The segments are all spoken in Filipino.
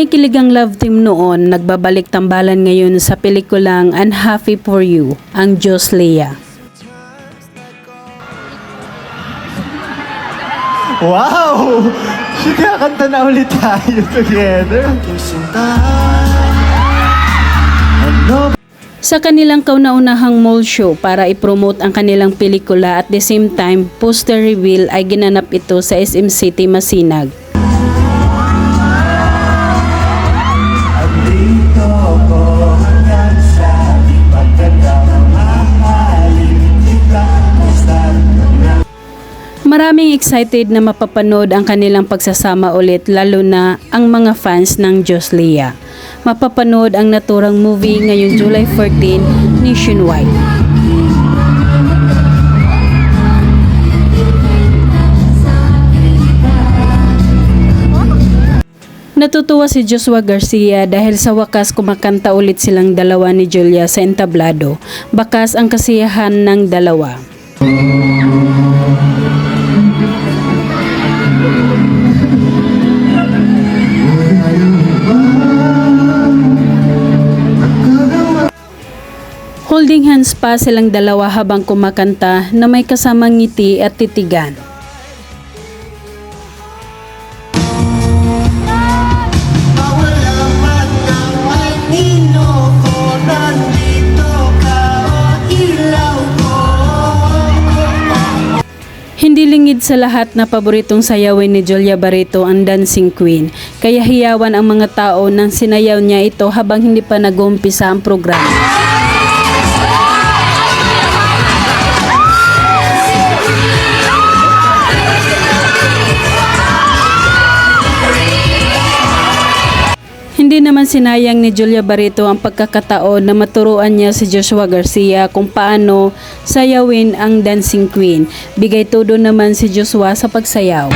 Kinikilig ang love team noon, nagbabalik tambalan ngayon sa pelikulang Unhappy for You, ang Diyos Leia. Wow! Sige, kanta na ulit tayo together. Sa kanilang kauna-unahang mall show para i-promote ang kanilang pelikula at the same time, poster reveal ay ginanap ito sa SM City, Masinag. Maraming excited na mapapanood ang kanilang pagsasama ulit lalo na ang mga fans ng Diyos Leia. Mapapanood ang naturang movie ngayong July 14 nationwide. Natutuwa si Joshua Garcia dahil sa wakas kumakanta ulit silang dalawa ni Julia sa entablado. Bakas ang kasiyahan ng dalawa. Holding hands pa silang dalawa habang kumakanta na may kasamang ngiti at titigan. Hindi lingid sa lahat na paboritong sayawin ni Julia Barreto ang Dancing Queen, kaya hiyawan ang mga tao nang sinayaw niya ito habang hindi pa nag-uumpisa ang programa. Hindi naman sinayang ni Julia Barreto ang pagkakataon na maturuan niya si Joshua Garcia kung paano sayawin ang Dancing Queen. Bigay todo naman si Joshua sa pagsayaw.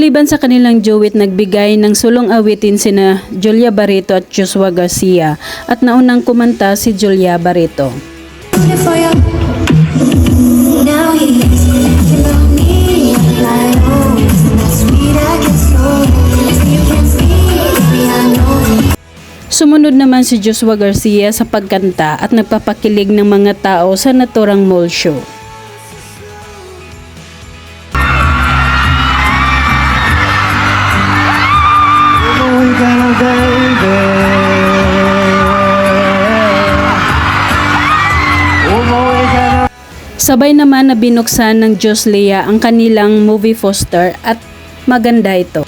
Maliban sa kanilang duet, nagbigay ng sulong awitin sina Julia Barreto at Joshua Garcia at naunang kumanta si Julia Barreto. Sumunod naman si Joshua Garcia sa pagkanta at nagpapakilig ng mga tao sa naturang mall show. Sabay naman na binuksan ng Diyos Leia ang kanilang movie poster at maganda ito.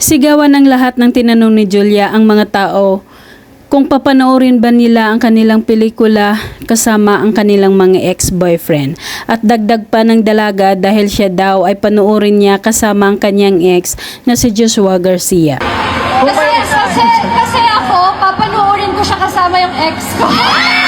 Sigawan ng lahat ng tinanong ni Julia ang mga tao kung papanoorin ba nila ang kanilang pelikula kasama ang kanilang mga ex-boyfriend. At dagdag pa ng dalaga dahil siya daw ay panoorin niya kasama ang kanyang ex na si Joshua Garcia. Kasi, kasi, kasi ako, papanoorin ko siya kasama yung ex ko.